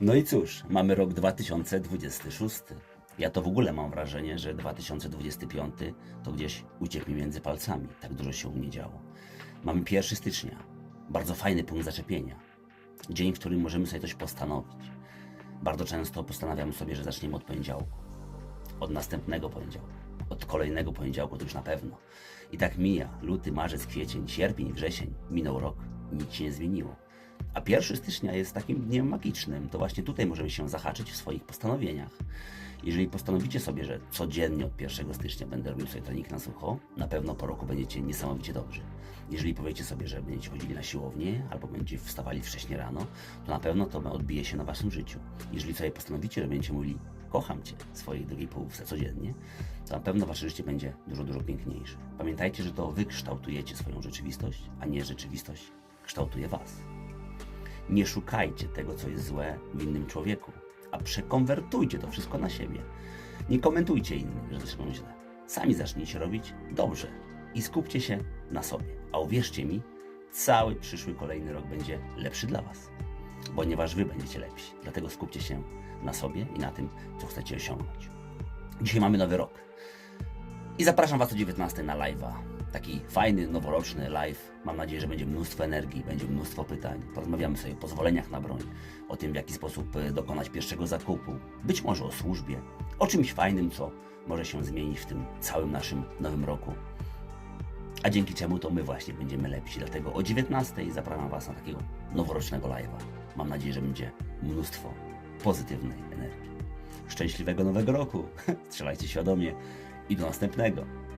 No i cóż, mamy rok 2026. Ja to w ogóle mam wrażenie, że 2025 to gdzieś uciekł mi między palcami. Tak dużo się u mnie działo. Mamy 1 stycznia. Bardzo fajny punkt zaczepienia. Dzień, w którym możemy sobie coś postanowić. Bardzo często postanawiamy sobie, że zaczniemy od poniedziałku. Od następnego poniedziałku. Od kolejnego poniedziałku to już na pewno. I tak mija luty, marzec, kwiecień, sierpień, wrzesień. Minął rok, nic się nie zmieniło. A 1 stycznia jest takim dniem magicznym. To właśnie tutaj możemy się zahaczyć w swoich postanowieniach. Jeżeli postanowicie sobie, że codziennie od 1 stycznia będę robił sobie trening na sucho, na pewno po roku będziecie niesamowicie dobrzy. Jeżeli powiecie sobie, że będziecie chodzili na siłownię albo będziecie wstawali wcześnie rano, to na pewno to odbije się na waszym życiu. Jeżeli sobie postanowicie, że będziecie mówili kocham cię swojej drugiej połówce codziennie, to na pewno wasze życie będzie dużo, dużo piękniejsze. Pamiętajcie, że to wy kształtujecie swoją rzeczywistość, a nie rzeczywistość kształtuje was. Nie szukajcie tego, co jest złe w innym człowieku, a przekonwertujcie to wszystko na siebie. Nie komentujcie innych, że coś robią źle. Sami zacznijcie robić dobrze i skupcie się na sobie. A uwierzcie mi, cały przyszły kolejny rok będzie lepszy dla Was, ponieważ Wy będziecie lepsi. Dlatego skupcie się na sobie i na tym, co chcecie osiągnąć. Dzisiaj mamy nowy rok. I zapraszam Was o 19 na live'a. Taki fajny, noworoczny live. Mam nadzieję, że będzie mnóstwo energii, będzie mnóstwo pytań. Porozmawiamy sobie o pozwoleniach na broń, o tym, w jaki sposób e, dokonać pierwszego zakupu, być może o służbie, o czymś fajnym, co może się zmienić w tym całym naszym nowym roku. A dzięki czemu to my właśnie będziemy lepsi. Dlatego o 19 zapraszam Was na takiego noworocznego live'a. Mam nadzieję, że będzie mnóstwo pozytywnej energii. Szczęśliwego nowego roku! Strzelajcie świadomie i do następnego.